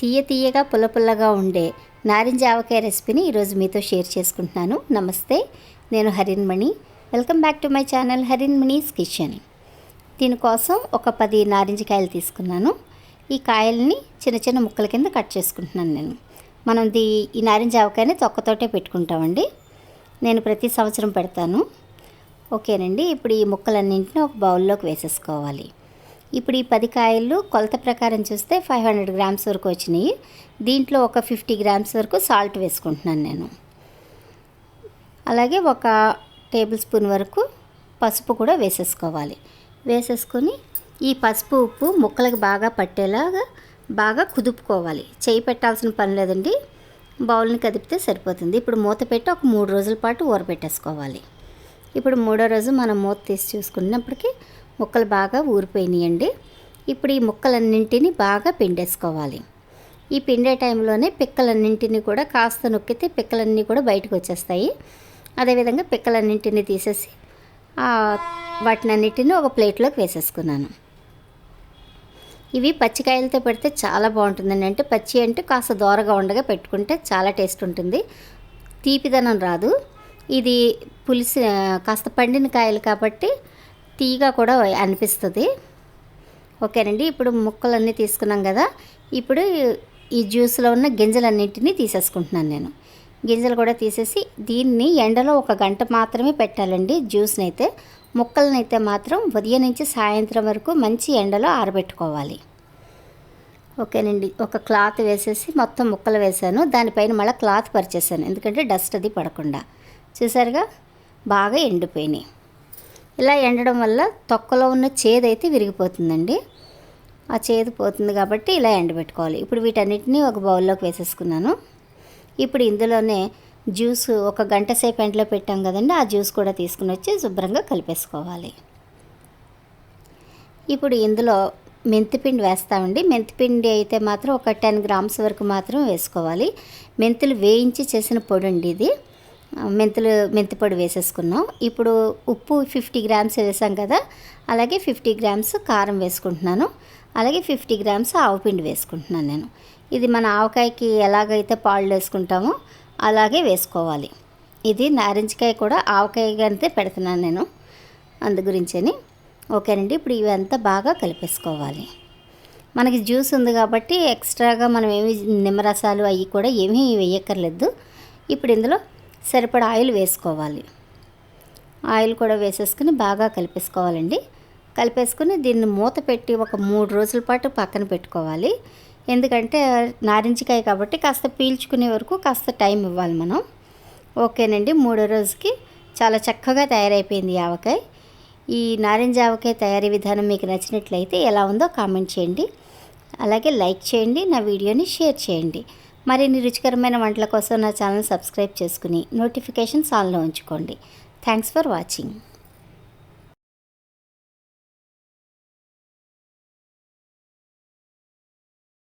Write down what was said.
తీయ తీయగా పుల్ల పుల్లగా ఉండే నారింజ ఆవకాయ రెసిపీని ఈరోజు మీతో షేర్ చేసుకుంటున్నాను. నమస్తే నేను Harinmani welcome back to my channel Harinmani's kitchen. దీనికోసం ఒక పది నారింజకాయలు తీసుకున్నాను. ఈ కాయల్ని చిన్న చిన్న ముక్కల కింద కట్ చేసుకుంటున్నాను నేను. మనం దీ ఈ నారింజ ఆవకాయని తొక్కతోటే పెట్టుకుంటామండి. నేను ప్రతి సంవత్సరం పెడతాను. ఓకేనండి ఇప్పుడు ఈ ముక్కలన్నింటినీ ఒక బౌల్లోకి వేసేసుకోవాలి. ఇప్పుడు ఈ పది కాయలు కొలత ప్రకారం చూస్తే ఫైవ్ హండ్రెడ్ గ్రామ్స్ వరకు వచ్చినాయి. దీంట్లో ఒక ఫిఫ్టీ గ్రామ్స్ వరకు సాల్ట్ వేసుకుంటున్నాను నేను. అలాగే ఒక టేబుల్ స్పూన్ వరకు పసుపు కూడా వేసేసుకోవాలి. వేసేసుకొని ఈ పసుపు ఉప్పు ముక్కలకు బాగా పట్టేలాగా బాగా కుదుపుకోవాలి. చేయి పెట్టాల్సిన పని లేదండి. బౌల్ని కదిపితే సరిపోతుంది. ఇప్పుడు మూత పెట్టి ఒక మూడు రోజుల పాటు ఊరబెట్టేసుకోవాలి. ఇప్పుడు మూడో రోజు మనం మూత తీసి చూసుకున్నప్పటికీ ముక్కలు బాగా ఊరిపోయినాయండి. ఇప్పుడు ఈ ముక్కలన్నింటినీ బాగా పిండేసుకోవాలి. ఈ పిండే టైంలోనే పిక్కలన్నింటినీ కూడా కాస్త నొక్కితే పిక్కలన్నీ కూడా బయటకు వచ్చేస్తాయి. అదేవిధంగా పిక్కలన్నింటినీ తీసేసి వాటినన్నిటిని ఒక ప్లేట్లోకి వేసేసుకున్నాను. ఇవి పచ్చికాయలతో పెడితే చాలా బాగుంటుందండి. అంటే పచ్చి అంటే కాస్త దోరగా ఉండగా పెట్టుకుంటే చాలా టేస్ట్ ఉంటుంది. తీపిదనం రాదు. ఇది పులిసి కాస్త పండిన కాయలు కాబట్టి తీగా కూడా అనిపిస్తుంది. ఓకేనండి ఇప్పుడు ముక్కలన్నీ తీసుకున్నాం కదా ఇప్పుడు ఈ జ్యూస్లో ఉన్న గింజలన్నింటినీ తీసేసుకుంటున్నాను నేను. గింజలు కూడా తీసేసి దీన్ని ఎండలో ఒక గంట మాత్రమే పెట్టాలండి జ్యూస్ని అయితే ముక్కలను అయితే మాత్రం ఉదయం నుంచి సాయంత్రం వరకు మంచి ఎండలో ఆరబెట్టుకోవాలి. ఓకేనండి ఒక క్లాత్ వేసేసి మొత్తం ముక్కలు వేసాను. దానిపైన మళ్ళీ క్లాత్ పరిచేసాను ఎందుకంటే డస్ట్ అది పడకుండా. చూసారుగా? బాగా ఎండిపోయినాయి. ఇలా ఎండడం వల్ల తొక్కలో ఉన్న చేదు అయితే విరిగిపోతుందండి. ఆ చేదు పోతుంది కాబట్టి ఇలా ఎండబెట్టుకోవాలి. ఇప్పుడు వీటన్నిటిని ఒక బౌల్లోకి వేసేసుకున్నాను. ఇప్పుడు ఇందులోనే జ్యూస్ ఒక గంట సేపు ఎండలో పెట్టాం కదండి ఆ జ్యూస్ కూడా తీసుకుని వచ్చి శుభ్రంగా కలిపేసుకోవాలి. ఇప్పుడు ఇందులో మెంతిపిండి వేస్తామండి. మెంతిపిండి అయితే మాత్రం ఒక టెన్ గ్రామ్స్ వరకు మాత్రం వేసుకోవాలి. మెంతులు వేయించి చేసిన పొడి అండి ఇది. మెంతులు మెంతి పొడి వేసేసుకున్నాం. ఇప్పుడు ఉప్పు ఫిఫ్టీ గ్రామ్స్ వేసాం కదా అలాగే ఫిఫ్టీ గ్రామ్స్ కారం వేసుకుంటున్నాను. అలాగే ఫిఫ్టీ గ్రామ్స్ ఆవుపిండి వేసుకుంటున్నాను నేను. ఇది మన ఆవకాయకి ఎలాగైతే పాళ్ళు వేసుకుంటామో అలాగే వేసుకోవాలి. ఇది నారింజకాయ కూడా ఆవకాయ అంతే పెడుతున్నాను నేను అందు గురించని. ఓకేనండి ఇప్పుడు ఇవంతా బాగా కలిపేసుకోవాలి. మనకి జ్యూస్ ఉంది కాబట్టి ఎక్స్ట్రాగా మనం ఏమి నిమ్మరసాలు అవి కూడా ఏమీ వేయక్కర్లేదు. ఇప్పుడు ఇందులో సరిపడా ఆయిల్ వేసుకోవాలి. ఆయిల్ కూడా వేసేసుకుని బాగా కలిపేసుకోవాలండి. కలిపేసుకుని దీన్ని మూత పెట్టి ఒక మూడు రోజుల పాటు పక్కన పెట్టుకోవాలి. ఎందుకంటే నారింజకాయ కాబట్టి కాస్త పీల్చుకునే వరకు కాస్త టైం ఇవ్వాలి మనం. ఓకేనండి మూడో రోజుకి చాలా చక్కగా తయారైపోయింది ఆవకాయ. ఈ నారింజ ఆవకాయ తయారీ విధానం మీకు నచ్చినట్లయితే ఎలా ఉందో కామెంట్ చేయండి. అలాగే లైక్ చేయండి నా వీడియోని షేర్ చేయండి. మరిన్ని రుచికరమైన వంటల కోసం నా ఛానల్ సబ్స్క్రైబ్ చేసుకుని నోటిఫికేషన్స్ ఆన్లో ఉంచుకోండి. Thanks for watching